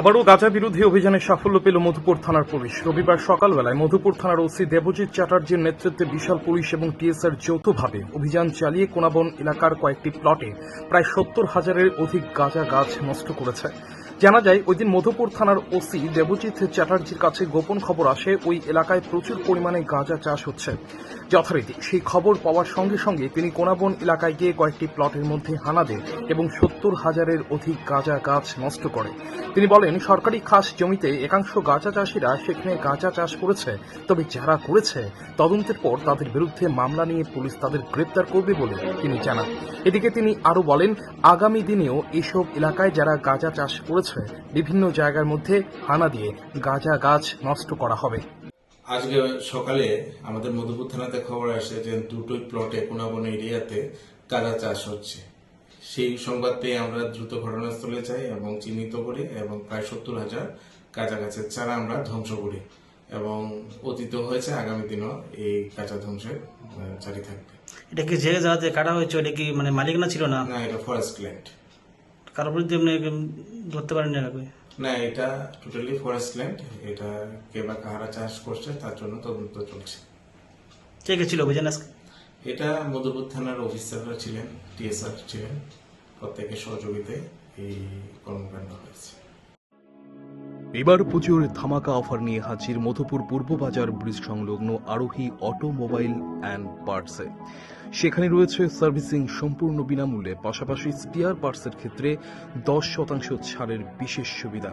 আবারও গাঁজা বিরোধী অভিযানে সাফল্য পেল মধুপুর থানার পুলিশ। রবিবার সকালবেলায় মধুপুর থানার ওসি দেবজিৎ চ্যাটার্জির নেতৃত্বে বিশাল পুলিশ এবং টিএসআর যৌথভাবে অভিযান চালিয়ে কোনাবন এলাকার কয়েকটি প্লটে প্রায় সত্তর হাজারের অধিক গাঁজা গাছ নষ্ট করেছে। জানা যায় ওই দিন মধুপুর থানার ওসি দেবজিৎ চ্যাটার্জির কাছে গোপন খবর আসে, ওই এলাকায় প্রচুর পরিমাণে গাঁজা চাষ হচ্ছে। যথারীতি, সেই খবর পাওয়ার সঙ্গে সঙ্গে তিনি কোনাবন এলাকায় গিয়ে কয়েকটি প্লটের মধ্যে হানা দেন এবং সত্তর হাজারের অধিক গাঁজা গাছ নষ্ট করে। তিনি বলেন, সরকারি খাস জমিতে একাংশ গাঁজা চাষিরা সেখানে গাঁজা চাষ করেছে, তবে যারা করেছে, তদন্তের পর তাদের বিরুদ্ধে মামলা নিয়ে পুলিশ তাদের গ্রেপ্তার করবে বলে তিনি জানান। এদিকে তিনি আরও বলেন, আগামী দিনেও এসব এলাকায় যারা গাঁজা চাষ করেছে বিভিন্ন জায়গার মধ্যে হানা দিয়ে গাঁজা গাছ নষ্ট করা হবে। আজকে সকালে আমাদের মধুপুর থানাতে খবর আসে যে দুটোই প্লটে কোনাবন এরিয়াতে গাঁজা চাষ হচ্ছে। সেই সংবাদ পেয়ে আমরা দ্রুত ঘটনাস্থলে যাই এবং চিহ্নিত করি এবং প্রায় সত্তর হাজার কাঁচা গাছের চারা আমরা ধ্বংস করি এবং অতীত হয়েছে আগামী দিনও এই কাঁচা ধ্বংসের জারি থাকবে। এটা কি যে জায়গাতে কাটা হয়েছে এটা কি মানে মালিকানা ছিল না? না এটা ফরেস্ট ল্যান্ড কারোর বিরুদ্ধে আপনি ধরতে পারেন না না এটা টোটালি ফরেস্ট ল্যান্ড এটা কে বা কাহারা চাষ করছে তার জন্য তদন্ত চলছে। কে কে ছিল অভিযান আজকে? এটা মধুপুর থানার অফিসাররা ছিলেন টিএসআর ছিলেন প্রত্যেকের সহযোগিতায় এই কর্মকাণ্ড হয়েছে। এবার পুজোর ধামাকা অফার নিয়ে হাজির মধুপুর পূর্ব বাজার ব্রিজ সংলগ্ন আরোহী অটোমোবাইল অ্যান্ড পার্টসে সেখানে রয়েছে সার্ভিসিং সম্পূর্ণ বিনামূল্যে, পাশাপাশি স্পিয়ার পার্টসের ক্ষেত্রে দশ শতাংশ ছাড়ের বিশেষ সুবিধা।